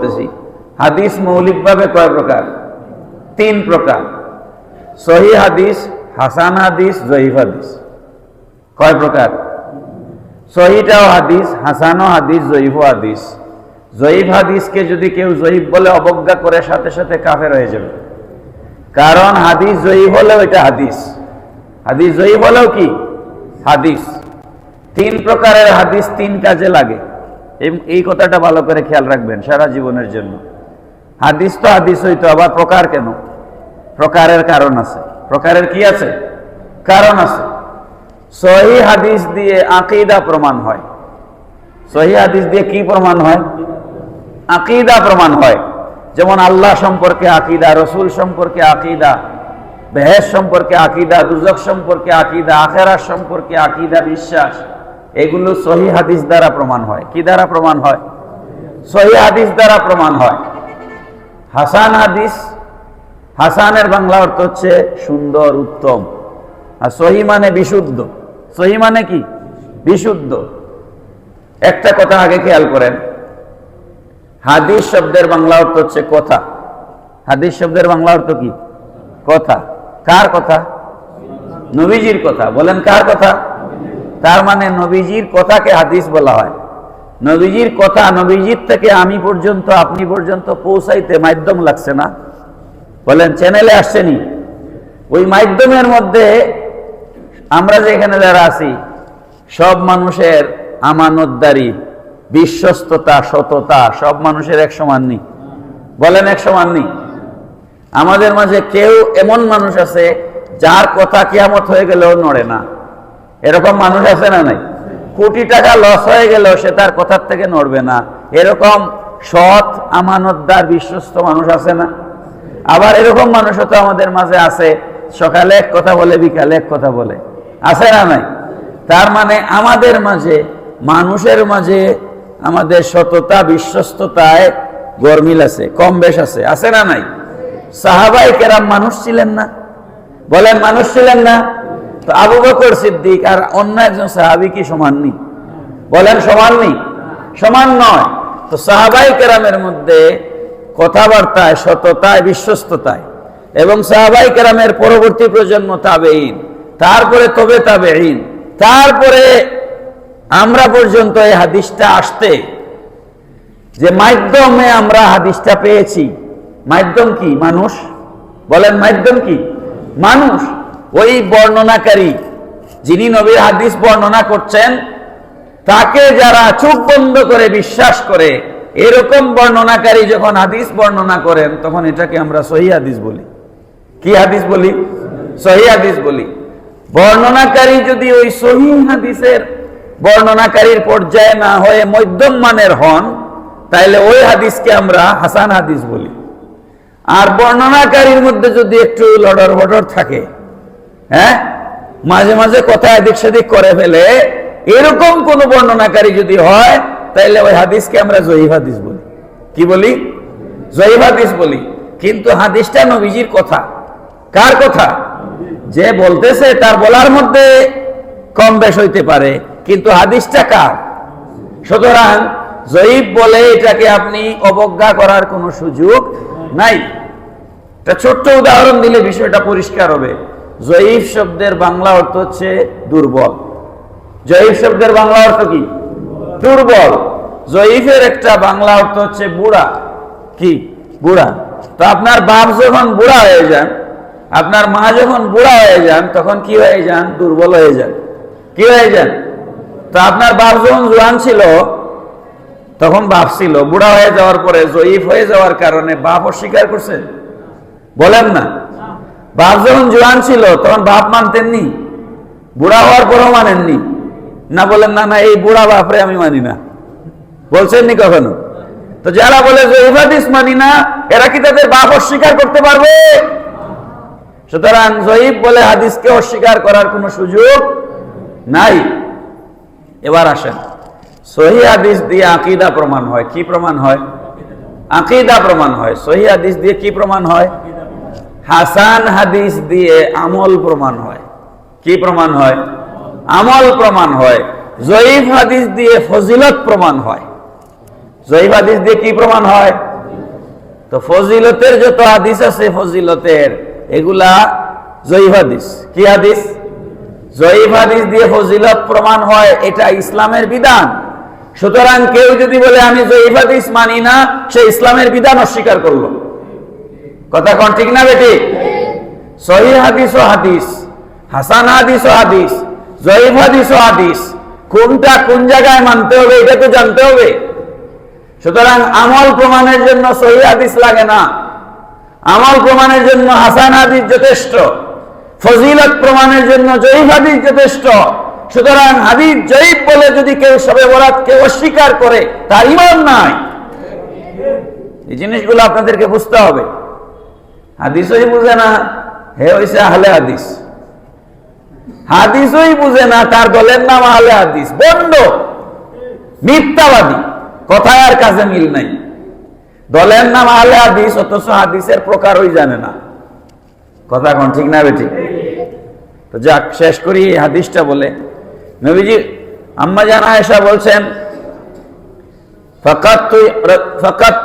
বলতেছি হাদিস মৌলিকভাবে কয় প্রকার? তিন প্রকার। সহি হাদিস, হাসান হাদিস, জয়ীফ হাদিস। কয় প্রকার? সহিটাও হাদিস, হাসানও হাদিস জয়ীফ হাদিস। জয়ীফ হাদিসকে যদি কেউ জয়ীফ বলে অবজ্ঞা করে, সাথে সাথে কাফের হয়ে যাবে। কারণ হাদিস জয়ীফ হলেও এটা হাদিস। হাদিস জয়ীফ হলেও কি? হাদিস। তিন প্রকারের হাদিস তিন কাজে লাগে। এই- কথাটা ভালো করে খেয়াল রাখবেন সারা জীবনের জন্য। হাদিস তো হাদিস হইতো, আবার প্রকার কেন? প্রকারের কারণ আছে। প্রকারের কি আছে? কারণ আছে। সহি হাদিস দিয়ে আকিদা প্রমাণ হয়। সহি হাদিস দিয়ে কি প্রমাণ হয়? আকিদা প্রমাণ হয়। যেমন আল্লাহ সম্পর্কে আকিদা, রসুল সম্পর্কে আকিদা বেহেস সম্পর্কে আকিদা, দুজক সম্পর্কে আকিদা আখেরার সম্পর্কে আকিদা, বিশ্বাস। এগুলো সহি হাদিস দ্বারা প্রমাণ হয়। কি দ্বারা প্রমাণ হয়? সহি হাদিস দ্বারা প্রমাণ হয়। হাসান হাদিস, হাসানের বাংলা অর্থ হচ্ছে সুন্দর, উত্তম। আর সহি মানে বিশুদ্ধ। সহি মানে কি? বিশুদ্ধ। একটা কথা আগে খেয়াল করেন। হাদিস শব্দের বাংলা অর্থ হচ্ছে কথা। হাদিস শব্দের বাংলা অর্থ কি? কথা। কার কথা? নবীজির কথা। বলেন কার কথা? তার মানে নবীজির কথাকে হাদিস বলা হয়। নবীজির কথা নবীজির থেকে আমি পর্যন্ত, আপনি পর্যন্ত পৌঁছাইতে মাধ্যম লাগছে না। বলেন চ্যানেলে আসছেনি ওই মাধ্যমের মধ্যে আমরা যে এখানে যারা আছি, সব মানুষের আমানতদারি, বিশ্বস্ততা, সততা, সব মানুষের এক সমান নেই। বলেন, এক সমান নেই। আমাদের মাঝে কেউ এমন মানুষ আছে, যার কথা কেয়ামত হয়ে গেলেও নড়ে না। এরকম মানুষ আছে না নাই? কোটি টাকা লস হয়ে গেলেও সে তার কথার থেকে নড়বে না। এরকম সৎ, আমানতদার, বিশ্বস্ত মানুষ আছে না? আবার এরকম মানুষও তো আমাদের মাঝে আছে। সকালে এক কথা বলে, বিকালে এক কথা বলে। আছে না নাই? তার মানে আমাদের মাঝে, মানুষের মাঝে আমাদের সততা, বিশ্বস্ততায় গরমিল আছে, কম বেশ আছে। আছে না নাই? সাহাবাই কেরাম মানুষ ছিলেন না? বলেন, মানুষ ছিলেন না? তো আবু বকর সিদ্দিক আর অন্য একজন সাহাবি কি সমান নেই? বলেন সমান নেই? সমান নয়। তো সাহাবাই কেরামের মধ্যে কথাবার্তায়, সততায়, বিশ্বস্ততায় এবং সাহাবাই কেরামের পরবর্তী প্রজন্ম তাবেইন তারপরে তবে তাবেইন তারপরে আমরা পর্যন্ত এই হাদিসটা আসতে যে মাধ্যমে আমরা হাদিসটা পেয়েছি। মাধ্যম কি? মানুষ? বলেন মাধ্যম কি? মানুষ। ওই বর্ণনাকারী যিনি নবীর হাদিস বর্ণনা করছেন, তাকে যারা চোখ বন্ধ করে বিশ্বাস করে, এরকম বর্ণনাকারী যখন হাদিস বর্ণনা করেন, তখন এটাকে আমরা সহি হাদিস বলি। কি হাদিস বলি? সহি হাদিস বলি। বর্ণনাকারী যদি ওই সহি হাদিসের বর্ণনাকারীর পর্যায়ে না হয়ে মধ্যম মানের হন, তাইলে ওই হাদিসকে আমরা হাসান হাদিস বলি। আর বর্ণনাকারীর মধ্যে যদি একটু লড়র বড়র থাকে হ্যাঁ? মাঝে মাঝে কথা এদিক সেদিক করে ফেলে। এরকম কোন বর্ণনাকারী যদি হয়, তাইলে ওই হাদিসকে আমরা জয়ীফ হাদিস বলি। কি বলি? জয়ীফ হাদিস বলি। কিন্তু হাদিসটা নবীজির কথা। কার কথা? যে বলতেছে তার বলার মধ্যে কম বেশ হইতে পারে। কিন্তু হাদিসটা কার? সুতরাং জয়ীব বলে এটাকে আপনি অবজ্ঞা করার কোনো সুযোগ নাই। একটা ছোট্ট উদাহরণ দিলে বিষয়টা পরিষ্কার হবে। জয়ীফ শব্দের বাংলা অর্থ হচ্ছে দুর্বল। জয়ীফ শব্দের বাংলা অর্থ কি? দুর্বল। জয়ীফের একটা বাংলা অর্থ হচ্ছে বুড়া। কি? বুড়া। তো আপনার বাপ যখন বুড়া হয়ে যান, আপনার মা যখন বুড়া হয়ে যান, তখন কি হয়ে যান? দুর্বল হয়ে যান। কি হয়ে যান? তো আপনার বাপ যখন জোয়ান ছিল, তখন বাপ ছিল। বুড়া হয়ে যাওয়ার পরে জয়ীফ হয়ে যাওয়ার কারণে বাপ অস্বীকার করছে? বলেন না। বাপ যখন জোয়ান ছিল, তখন বাপ মানতেননি, বুড়া হওয়ার পরেও মানেননি। না বলেন না না, এই বুড়া বাপরে আমি মানি না। বলছেননি কখনো? তো যারা বলে জয়ীফ হাদিস মানি না, এরা কি তাদের বাপ অস্বীকার করতে পারবে? সুতরাং জয়ীব বলে হাদিসকে অস্বীকার করার কোনো সুযোগ নাই। এবার আসেন। সহি হাদিস দিয়ে আকিদা প্রমাণ হয়। কি প্রমাণ হয়? আকিদা প্রমাণ হয়। সহি হাদিস দিয়ে কি প্রমাণ হয়? হাসান হাদিস দিয়ে আমল প্রমাণ হয়। কি প্রমাণ হয়? আমল প্রমাণ হয়। জয়ীফ হাদিস দিয়ে ফজিলত প্রমাণ হয়। জয়ীফ হাদিস দিয়ে কি প্রমাণ হয়? তো ফজিলতের যত হাদিস আছে ফজিলতের, এগুলা জয়ীফ হাদিস। কি হাদিস? জয়ীফ হাদিস দিয়ে ফজিলত প্রমাণ হয়, এটা ইসলামের বিধান। সুতরাং কেউ যদি বলে, আমি জয়ীফ হাদিস মানি না সে ইসলামের বিধান অস্বীকার করল। কথা কোন ঠিক না বেটি? সহি হাদিস ও হাদিস, হাসান হাদিস ও হাদিস, জয়ীফ হাদিস ও হাদিস, কোনটা কোন জায়গায় মানতে হবে এটা তো জানতে হবে। সুতরাং আমল প্রমাণের জন্য সহি হাদিস লাগে না। আমল প্রমাণের জন্য হাসান হাদিস যথেষ্ট, ফজিলত প্রমাণের জন্য জয়ীফ হাদিস যথেষ্ট। সুতরাং হাদিস জয়ীফ বলে যদি কেউ সবে বরাতকে অস্বীকার করে, তার ইমান নাই। এই জিনিসগুলো আপনাদেরকে বুঝতে হবে। হাদিসই বুঝে না, হে হইছে আহলে হাদিস। হাদিসই বুঝে না, তার দলের নাম আহলে হাদিস। বন্ড মিথ্যাবাদী। কথায় আর কাজে মিল নাই। দলের নাম আহলে হাদিস, অথচ হাদিসের প্রকারই জানে না। কথা কোন ঠিক না বেটি তো যাক, শেষ করি এই হাদিসটা বলে। নবীজি আম্মা জানা এসা বলছেন, ফাকাত ফাকাত